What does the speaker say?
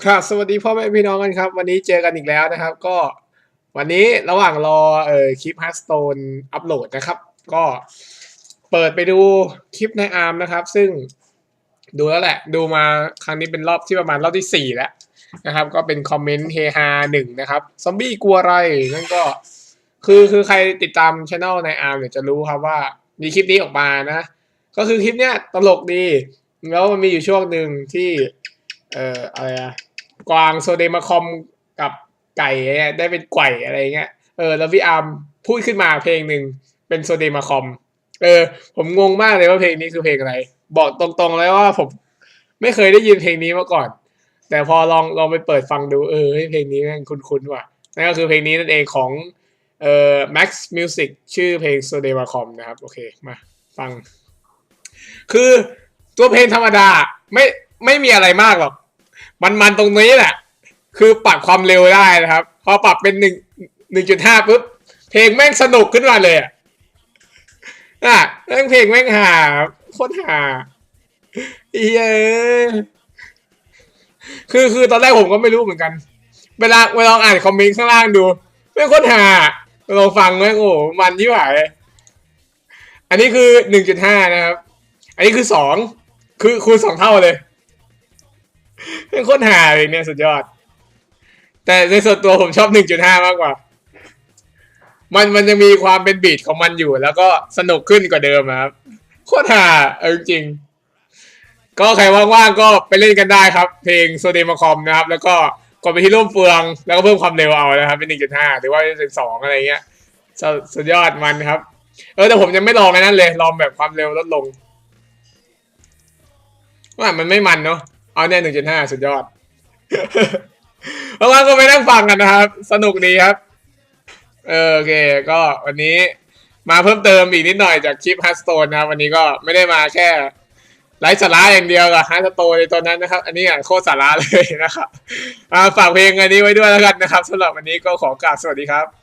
ครับสวัสดีพ่อแม่พี่น้องกันครับ วันนี้เจอกันอีกแล้วนะครับ ก็วันนี้ระหว่างรอเอ่อคลิปฮัสโตนอัปโหลดนะครับ ก็เปิดไปดูคลิปในอาร์มนะครับ ซึ่งดูแล้วแหละ ดูมาครั้งนี้เป็นรอบที่ประมาณรอบที่สี่แล้วนะครับ ก็เป็นคอมเมนต์เฮฮาหนึ่งนะครับซอมบี้กลัวอะไรนั่นก็คือคือใครติดตามช anel ในอาร์มเนี่ยจะรู้ครับว่ามีคลิปนี้ออกมานะ ก็คือคลิปเนี้ยตลกดี แล้วมันมีอยู่ช่วงหนึ่งที่ เอออะไรอะกวางโซเดมาคอมกับไก่ได้เป็นไก่อะไรเงี้ยเออแล้วพี่อาร์มพูดขึ้นมาเพลงหนึ่งเป็นโซเดมาคอมเออ ผมงงมากเลยว่าเพลงนี้คือเพลงอะไร บอกตรงๆเลยว่าผมไม่เคยได้ยินเพลงนี้มาก่อน แต่พอลองลองไปเปิดฟังดูเออเฮ้ยเพลงนี้แม่งคุ้นๆว่ะนั่นก็คือเพลงนี้นั่นเองของเอ่อ Max Music ชื่อเพลง s o d e m a c o m นะครับ โอเค มาฟัง คือตัวเพลงธรรมดา ไม่ไม่มีอะไรมากหรอก มันมันตรงนี้แหละ คือปรับความเร็วได้นะครับ พอปรับเป็นหนึ่งหนึ่งจุดห้าปุ๊บ เพลงแม่งสนุกขึ้นมาเลยอะอะแม่งเพลงแม่งหาโคตรหาเย้คือคือตอนแรกผมก็ไม่รู้เหมือนกัน เวลาเวลาอ่านคอมเมนต์ข้างล่างดูแม่คตรหาลองฟังแม่งโอ้โหมันยิ่งหายอันนี้คือหนึ่งจุดห้านะครับ อันนี้คือสองคือคูณสองเท่าเลย เป็นคตรหาเลยเนี่ยสุดยอด แต่ในส่วนตัวผมชอบหนึ่งจุดห้ามากกว่า มันมันยังมีความเป็นบีทของมันอยู่ แล้วก็สนุกขึ้นกว่าเดิมครับ โคตรหาเออจริง ก็ใครว่างๆก็ไปเล่นกันได้ครับ เพลงโซเดมาคอมนะครับ แล้วก็กดไปที่ร่วมเฟือง แล้วก็เพิ่มความเร็วเอานะครับ เป็นหนึ่งจุดห้าหรือว่าเป็นสองอะไรเงี้ยสสุดยอดมันครับ เออแต่ผมยังไม่ลองไอ้นั่นเลย ลองแบบความเร็วลดลงว่ามันไม่มันเนาะ เอาเนี่ยหนึ่งจุดห้าสุดยอดเพราะว่าก็ไปนั่งฟังกันนะครับ สนุกดีครับ เออโอเค ก็วันนี้มาเพิ่มเติมอีกนิดหน่อยจากคลิปฮัสโตนนะครับ วันนี้ก็ไม่ได้มาแค่ไลฟ์สาระอย่างเดียวกับฮัสโตนในตอนนั้นนะครับ อันนี้อะโคตรสาระเลยนะครับฝากเพลงอันนี้ไว้ด้วยแล้วกันนะครับสำหรับวันนี้ก็ขอกราบสวัสดีครับ